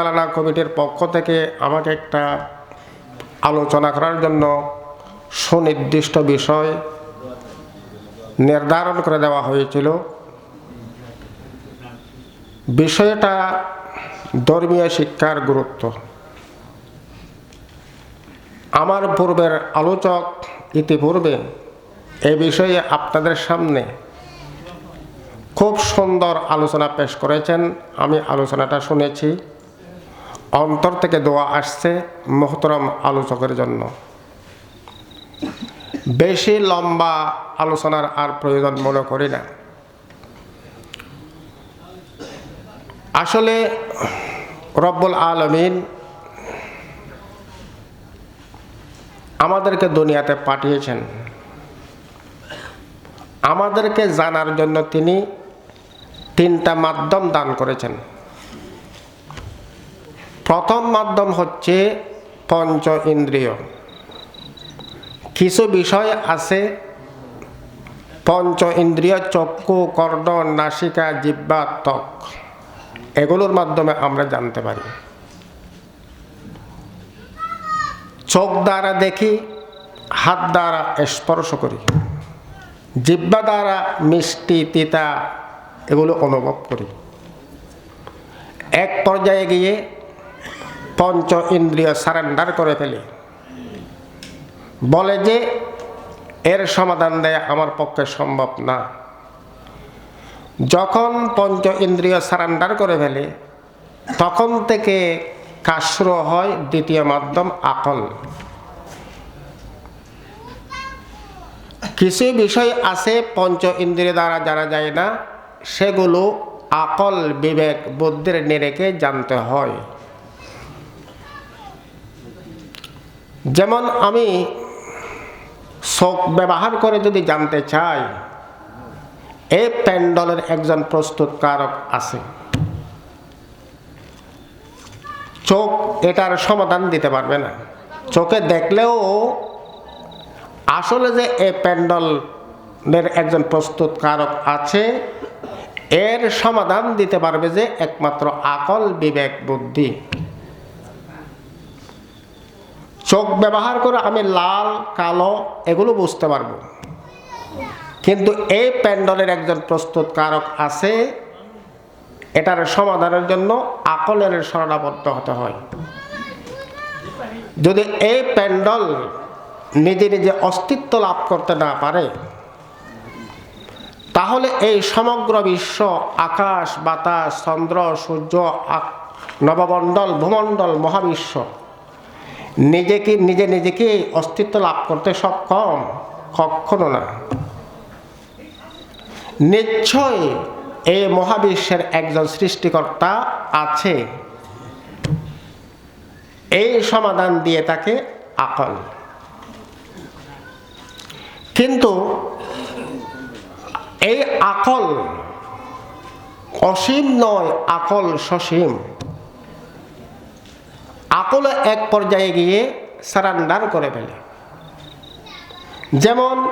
চালনা কমিটির পক্ষ থেকে আমাকে একটা আলোচনা করার জন্য সুনির্দিষ্ট বিষয় নির্ধারণ করে দেওয়া হয়েছিল। বিষয়টা ধর্মীয় শিক্ষার গুরুত্ব। আমার পূর্বের আলোচক ইতিপূর্বে এ বিষয়ে আপনাদের সামনে খুব সুন্দর আলোচনা পেশ করেছেন। আমি আলোচনাটা শুনেছি। অন্তর থেকে দোয়া আসছে মোহতরম আলোচকের জন্য। বেশি লম্বা আলোচনার আর প্রয়োজন মনে করি না। আসলে রব্বুল আলমিন আমাদেরকে দুনিয়াতে পাঠিয়েছেন। আমাদেরকে জানার জন্য তিনি তিনটা মাধ্যম দান করেছেন। প্রথম মাধ্যম হচ্ছে পঞ্চ ইন্দ্রিয়। কিছু বিষয় আছে, পঞ্চ ইন্দ্রিয়, চক্ষু, কর্ণ, নাসিকা জিব্বা ত্বক। এগুলোর মাধ্যমে আমরা জানতে পারি। চোখ দ্বারা দেখি, হাত দ্বারা স্পর্শ করি। জিব্বা দ্বারা মিষ্টি, তিতা, এগুলো অনুভব করি। এক পর্যায়ে গিয়ে পঞ্চ ইন্দ্রিয় সারেন্ডার করে ফেলি। বলে যে, এর সমাধান দেয়া আমার পক্ষে সম্ভব না। যখন পঞ্চ ইন্দ্রিয় সারেন্ডার করে ফেলে, তখন থেকে কাজ শুরু হয় দ্বিতীয় মাধ্যম আকল কিছু বিষয় আছে পঞ্চ ইন্দ্রিয় দ্বারা জানা যায় না, সেগুলো আকল, বিবেক, বুদ্ধির নিরেকে জানতে হয়। যেমন আমি চোখ ব্যবহার করে যদি জানতে চাই এই প্যান্ডলের একজন প্রস্তুতকারক আছে। চোখ এটার সমাধান দিতে পারবে না। চোখে দেখলেও আসলে যে এই প্যান্ডলের একজন প্রস্তুতকারক আছে, এর সমাধান দিতে পারবে যে একমাত্র আকল বিবেক বুদ্ধি। চোখ ব্যবহার করে আমি লাল, কালো এগুলো বুঝতে পারব। কিন্তু এই প্যান্ডলের একজন প্রস্তুতকারক আছে, এটার সমাধানের জন্য আকলের শরণাবদ্ধ হতে হয়। যদি এই প্যান্ডল নিজে নিজে অস্তিত্ব লাভ করতে না পারে, তাহলে এই সমগ্র বিশ্ব আকাশ, বাতাস, চন্দ্র, সূর্য নবমণ্ডল, ভূমণ্ডল, মহাবিশ্ব নিজেকে, নিজে নিজেকে অস্তিত্ব লাভ করতে সক্ষম? কখনো না। নিশ্চয় এই মহাবিশ্বের একজন সৃষ্টিকর্তা আছে। এই সমাধান দিয়ে তাকে আকল কিন্তু এই আকল অসীম নয়, আকল সসীম। আকল এক পর্যায়ে গিয়ে সারান্ডার করে ফেলে। যেমন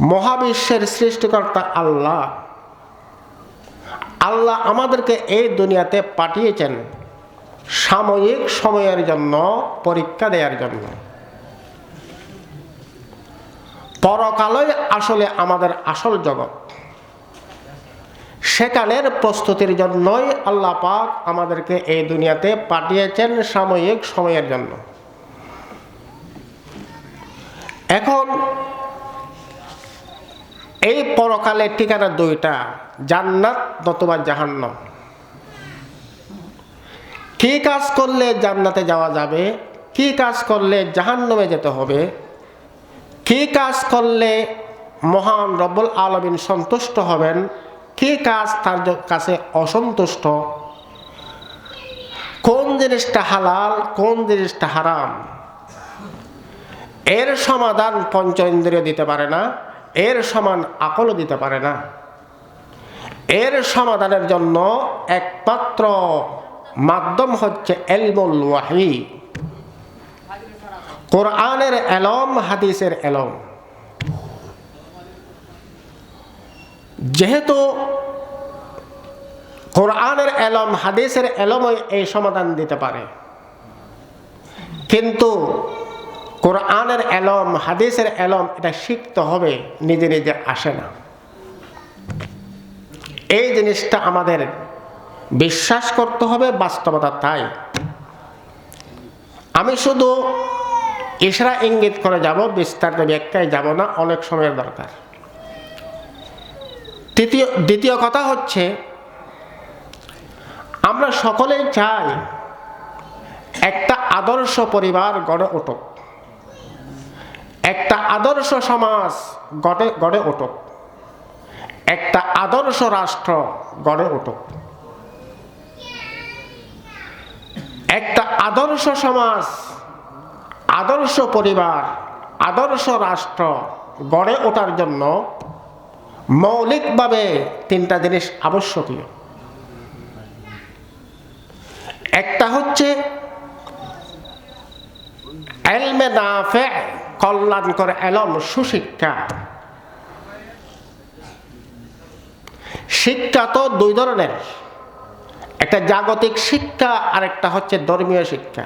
মহাবিশ্বের সৃষ্টিকর্তা আল্লাহ আল্লাহ আমাদেরকে এই দুনিয়াতে পাঠিয়েছেন সাময়িক সময়ের জন্য, পরীক্ষা দেওয়ার জন্য। পরকালই আসলে আমাদের আসল জগৎ। সেখানের প্রস্তুতির জন্যই আল্লাহ পাক আমাদেরকে এই দুনিয়াতে পাঠিয়েছেন সাময়িক সময়ের জন্য। এখন এই পরকালের ঠিকানা দুইটা, জান্নাত নতুবা জাহান্নাম। কি কাজ করলে জান্নাতে যাওয়া যাবে? কি কাজ করলে জাহান্নামে যেতে হবে? কি কাজ করলে মহান রব্বুল আলমিন সন্তুষ্ট হবেন? কি কাজ তার কাছে অসন্তুষ্ট? কোন জিনিসটা হালাল, কোন জিনিসটা হারাম? এর সমাধান পঞ্চ ইন্দ্রিয় দিতে পারে না, এর সমান আকলও দিতে পারে না। এর সমাধানের জন্য একমাত্র মাধ্যম হচ্ছে এলমুল ওয়াহি। কোরআনের এলম, হাদিসের এলম। যেহেতু কোরআনের এলম, হাদিসের এলমই এই সমাধান দিতে পারে। কিন্তু কোরআনের এলম, হাদিসের এলম, এটা শিখতে হবে, নিজে নিজে আসে না। এই জিনিসটা আমাদের বিশ্বাস করতে হবে, বাস্তবতা তাই। আমি শুধু ইশরা ইঙ্গিত করে যাব, বিস্তারিত ব্যাখ্যায় যাব না, অনেক সময়ের দরকার। তৃতীয় দ্বিতীয় কথা হচ্ছে, আমরা সকলেই চাই একটা আদর্শ পরিবার গড়ে উঠুক। একটা আদর্শ সমাজ গড়ে গড়ে উঠুক। একটা আদর্শ রাষ্ট্র গড়ে উঠুক। একটা আদর্শ সমাজ, আদর্শ পরিবার, আদর্শ রাষ্ট্র গড়ে ওঠার জন্য মৌলিকভাবে তিনটা জিনিস আবশ্যকীয়। একটা হচ্ছে এলমে নাফে, কল্যাণকর এলম, সুশিক্ষা। শিক্ষা তো দুই ধরনের, একটা জাগতিক শিক্ষা আর একটা হচ্ছে ধর্মীয় শিক্ষা।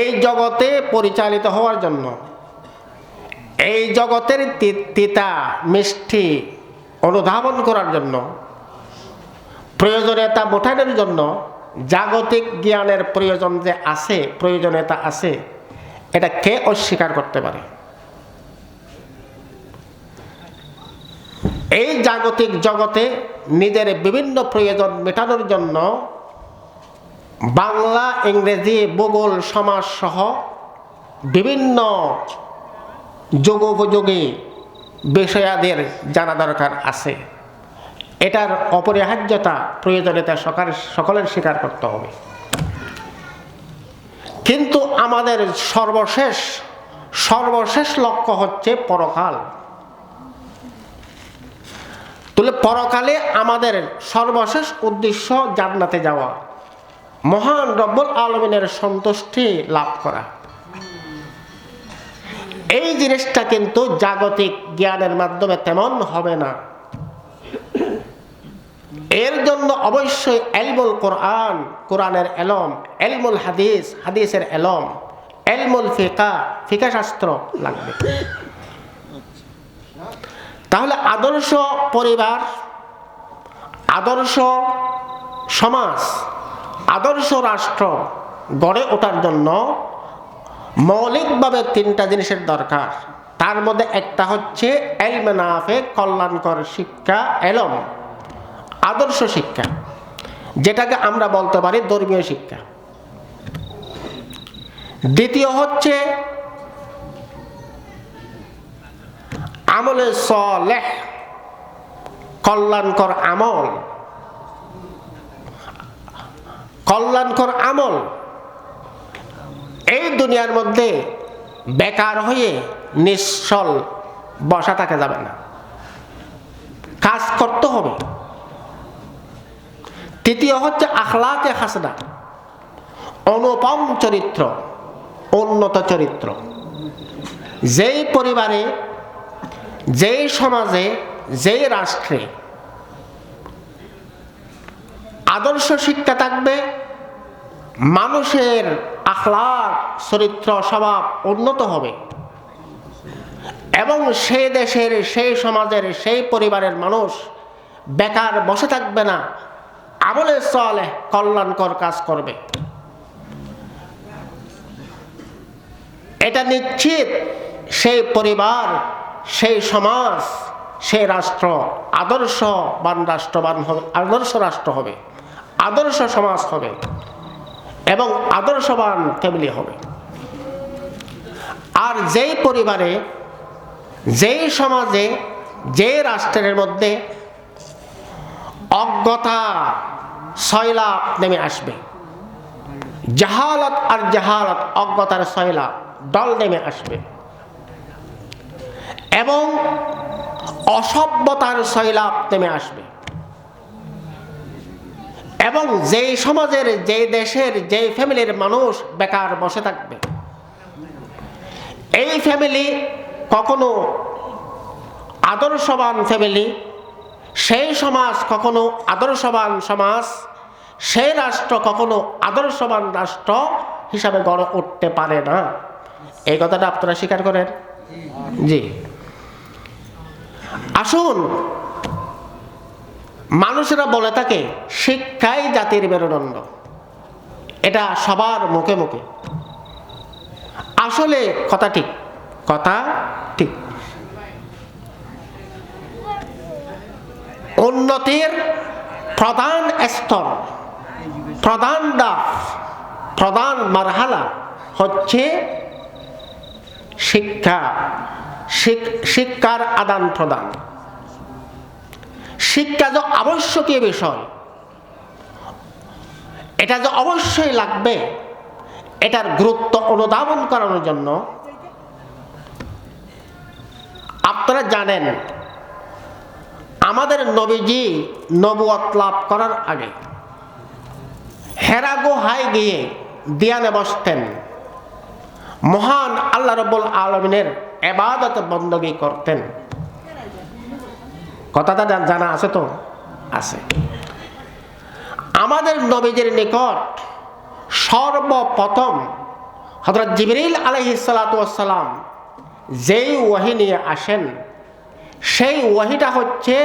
এই জগতে পরিচালিত হওয়ার জন্য এই জগতের তিতা, মিষ্টি অনুধাবন করার জন্য, প্রয়োজনীয়তা বোঠানোর জন্য, জাগতিক জ্ঞানের প্রয়োজন যে আছে, প্রয়োজনীয়তা আছে, এটা কে অস্বীকার করতে পারে? এই জাগতিক জগতে নিজের বিভিন্ন প্রয়োজন মেটানোর জন্য বাংলা, ইংরেজি, ভূগোল সমাজ সহ বিভিন্ন যোগোপযোগী বিষয়াদের জানা দরকার আছে। এটার অপরিহার্যতা, প্রয়োজনীয়তা সকাল সকলের স্বীকার করতে হবে। কিন্তু আমাদের সর্বশেষ সর্বশেষ লক্ষ্য হচ্ছে পরকাল। তাহলে পরকালে আমাদের সর্বশেষ উদ্দেশ্য জান্নাতে যাওয়া। মহান রব্বুল আলমিনের সন্তুষ্টি লাভ করা। এই জিনিসটা কিন্তু জাগতিক জ্ঞানের মাধ্যমে তেমন হবে না। এর জন্য অবশ্যই এলমুল কোরআন, কোরআনের এলম, এলমুল হাদিস, হাদিসের এলম, এলমুল ফিকা ফিকা শাস্ত্র লাগবে। তাহলে আদর্শ পরিবার, আদর্শ সমাজ, আদর্শ রাষ্ট্র গড়ে ওঠার জন্য মৌলিকভাবে তিনটা জিনিসের দরকার। তার মধ্যে একটা হচ্ছে এলমেনাফে কল্যাণকর শিক্ষা, এলম, আদর্শ শিক্ষা, যেটাকে আমরা বলতে পারি ধর্মীয় শিক্ষা। দ্বিতীয় হচ্ছে আমলে সলেহ, কল্যাণকর আমল। কল্যাণকর আমল এই দুনিয়ার মধ্যে বেকার হয়ে নিশ্চল বসা থাকা যাবে না। কাজ করতে হবে। তৃতীয় হচ্ছে আখলাকে হাসনা। অনুপম চরিত্র, উন্নত চরিত্র। যেই পরিবারে, যেই সমাজে, যেই রাষ্ট্রে আদর্শ শিক্ষা থাকবে, মানুষের আখলাক, চরিত্র, স্বভাব উন্নত হবে। এবং সেই দেশের, সেই সমাজের, সেই পরিবারের মানুষ বেকার বসে থাকবে না। আমলে চলে কল্যাণকর কাজ করবে। এটা নিশ্চিত সেই পরিবার, সেই সমাজ, সেই রাষ্ট্র আদর্শবান রাষ্ট্রবান হবে, আদর্শ রাষ্ট্র হবে, আদর্শ সমাজ হবে। এবং আদর্শবান ফ্যামিলি হবে। আর যেই পরিবারে, যেই সমাজে যে রাষ্ট্রের মধ্যে অজ্ঞতা সয়লাভ নেমে আসবে, জাহালত আর জাহালত, অজ্ঞতার সয়লাভ দল নেমে আসবে। এবং অসভ্যতার সৈলাভ নেমে আসবে। এবং যেই সমাজের, যেই দেশের, যেই ফ্যামিলির মানুষ বেকার বসে থাকবে। এই ফ্যামিলি কখনো আদর্শবান ফ্যামিলি, সেই সমাজ কখনো আদর্শবান সমাজ, সেই রাষ্ট্র কখনো আদর্শবান রাষ্ট্র হিসাবে গড়ে উঠতে পারে না। এই কথাটা আপনারা স্বীকার করেন? জি। আসুন মানুষেরা বলে থাকে, শিক্ষাই জাতির মেরুদণ্ড। এটা সবার মুখে মুখে। আসলে কথা ঠিক কথা ঠিক। উন্নতির প্রধান স্তর, প্রধান ডাক, প্রধান মারহালা হচ্ছে শিক্ষা, শিক- শিক্ষার আদান প্রদান শিক্ষা যে আবশ্যকীয় বিষয়, এটা যে অবশ্যই লাগবে, এটার গুরুত্ব অনুধাবন করানোর জন্য আপনারা জানেন, আমাদের নবীজি নবুয়ত লাভ করার আগে হেরা গুহায় গিয়ে দিয়ানে বসতেন। মহান আল্লাহ রব্বুল আলমিনের এবাদত বন্দগি করতেন। কথাটা জানা আছে তো? আছে। আমাদের নবীজির নিকট সর্বপ্রথম হজরত জিবরিল আলহি সালাতাম যেই ওয়াহি নিয়ে আসেন, সেই ওয়াহিটা হচ্ছে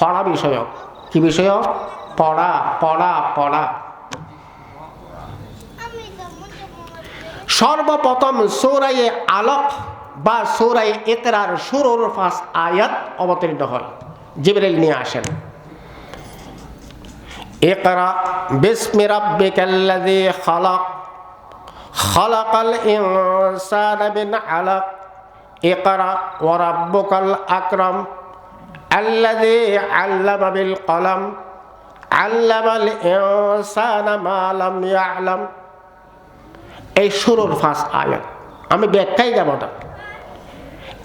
পড়া বিষয়ক। কি বিষয়ক? পড়া পড়া পড়া। সর্বপ্রথম সৌরাইয়ে আলক বা সৌরাই এতেরার সুরোর ফাঁস আয়াত অবতীর্ণ হয়। জিবরাইল নিয়ে আসেন। একরা বিসমি রাব্বিকাল্লাযী খালাক। খালাকাল ইনসানা মিন আলাক। একরা ওয়া রাব্বুকাল আকরাম। আল্লাযী আল্লামা বিল কলম। আল্লামাল ইনসানা মা লাম ইয়ালাম। এই সুরুর ফাঁস আয়াত। আমি ব্যাখ্যাই যাব না।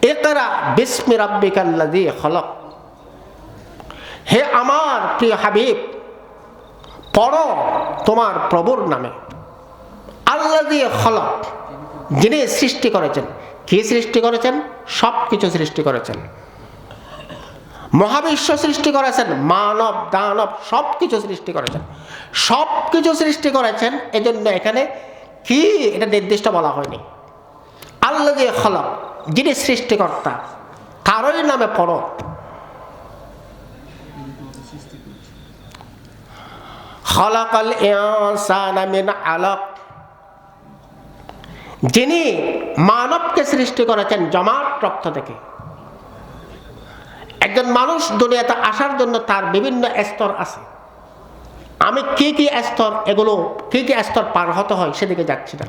একরা বিস্মি রাব্বিকাল্লাযী খলক। হে আমার প্রিয় হাবিব, পড়ো তোমার প্রভুর নামে। আল্লাহ খলক, যিনি সৃষ্টি করেছেন। কি সৃষ্টি করেছেন? সব কিছু সৃষ্টি করেছেন। মহাবিশ্ব সৃষ্টি করেছেন, মানব, দানব সব কিছু সৃষ্টি করেছেন। সব কিছু সৃষ্টি করেছেন, এজন্য এখানে কি এটা নির্দিষ্ট বলা হয়নি। আল্লাহ দিয়ে খলক যিনি সৃষ্টিকর্তা কারোই নামে পড়ো। যিনি মানবকে সৃষ্টি করেছেন জমাট রক্ত থেকে। একজন মানুষ দুনিয়াতে আসার জন্য তার বিভিন্ন স্তর আছে। আমি কি কি স্তর, এগুলো কি কি স্তর পার হতে হয় সেদিকে যাচ্ছি না।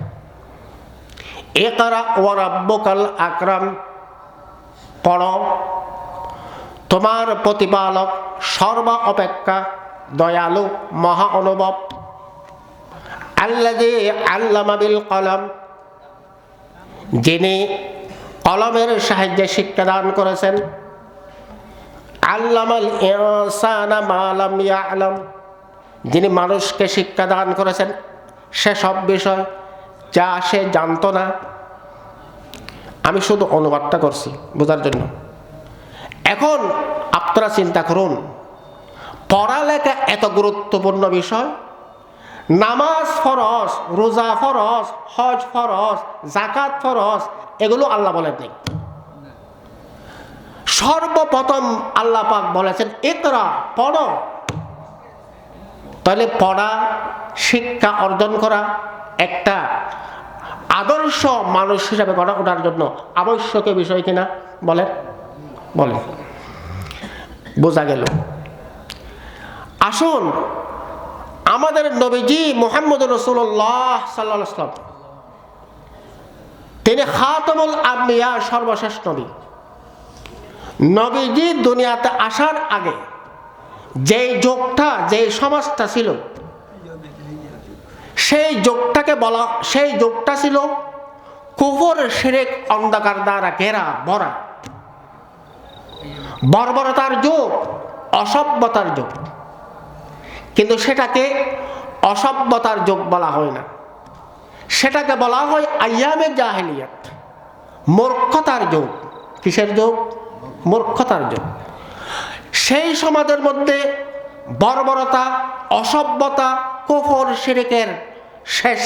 আকরাম। পড়। তোমার প্রতিপালক সর্ব অপেক্ষা দয়ালু, মহা অনুভব। আল্লাদি আল্লামা বিল কলম, যিনি কলমের সাহায্যে শিক্ষাদান করেছেন। আল্লামাল ইনসানা মা লাম ইয়ালাম, যিনি মানুষকে শিক্ষাদান করেছেন। সেসব বিষয় যা সে জানতো না। আমি শুধু অনুবাদটা করছি বোঝার জন্য। এখন আপনারা চিন্তা করুন, পড়ালেখা এত গুরুত্বপূর্ণ বিষয়? নামাজ ফরজ, রোজা ফরজ, হজ ফরজ জাকাত ফরজ, এগুলো আল্লাহ বলেন নেই। সর্বপ্রথম আল্লাহ পাক বলেছেন একরা পড়ো। তাহলে পড়া, শিক্ষা অর্জন করা। একটা আদর্শ মানুষ হিসাবে গড়ে ওঠার জন্য আবশ্যকীয় বিষয় কিনা? বলেন। বলেন। বোঝা গেল। আসুন, আমাদের নবীজি মোহাম্মদ রসুল্লাহ সাল্লাম তিনি খাতমুল আম্বিয়া, সর্বশেষ নবী। নবীজি দুনিয়াতে আসার আগে যেই যোগটা, যেই সমাজটা ছিল সেই যোগটাকে বলা, সেই যোগটা ছিল কুফর সেরেক অন্ধকার দ্বারা ঘেরা, ভরা। বর্বরতার যোগ, অসভ্যতার যোগ। কিন্তু সেটাকে অসভ্যতার যোগ বলা হয় না। সেটাকে বলা হয় আয়ামে জাহেলিয়াত। মূর্খতার যোগ। কিসের যোগ? মূর্খতার যোগ। সেই সমাজের মধ্যে বর্বরতা, অসভ্যতা কুফর শিরিকের শেষ